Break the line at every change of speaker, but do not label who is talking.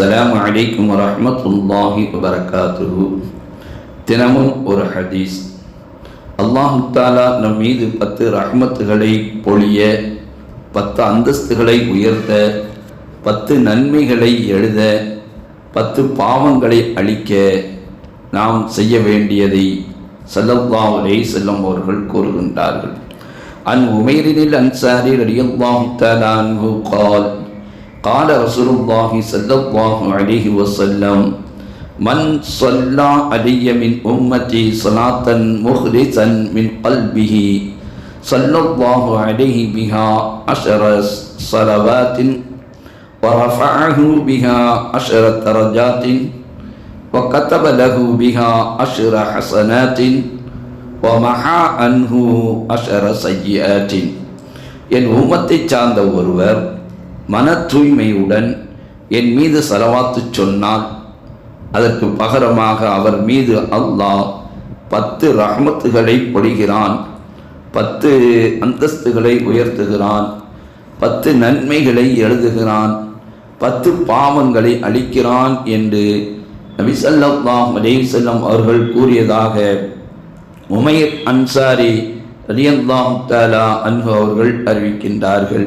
அஸ்லாம் வலைக்கம் வரமத்துல்லாஹி வபரகாத்து தினமும் ஒரு ஹதீஸ். அல்லாஹு தாலா நம் மீது பத்து ரஹ்மத்துகளை பொழிய பத்து அந்தஸ்துகளை உயர்த்த பத்து நன்மைகளை எழுத பத்து பாவங்களை அழிக்க நாம் செய்ய வேண்டியதை சல்லல்லா அலே செல்லம் அவர்கள் கூறுகின்றார்கள். அன் உமைரினில் அன்சாரி ரலியல்லாஹு தாலா அன்ஹு கால் قال رسول الله صلى الله عليه وسلم من صلى علي من أمتي صلاة مخلصا من قلبه صلى الله عليه بها عشر صلوات ورفعه بها عشر درجات وكتب له بها عشر حسنات ومحى عنه عشر سيئات என் உம்மத்தைச் சார்ந்த ஒருவர் மன தூய்மையுடன் என் மீது செலவாத்து சொன்னால் அதற்கு பகரமாக அவர் மீது அல்லாஹ் பத்து ரஹமத்துகளை பொழிகிறான் பத்து அந்தஸ்துகளை உயர்த்துகிறான் பத்து நன்மைகளை எழுதுகிறான் பத்து பாவங்களை அளிக்கிறான் என்று நபிசல்லாஹ் அலைவசல்லம் அவர்கள் கூறியதாக உமையர் அன்சாரி ரலியல்லாஹு தாலா அன்ஹு அவர்கள் அறிவிக்கின்றார்கள்.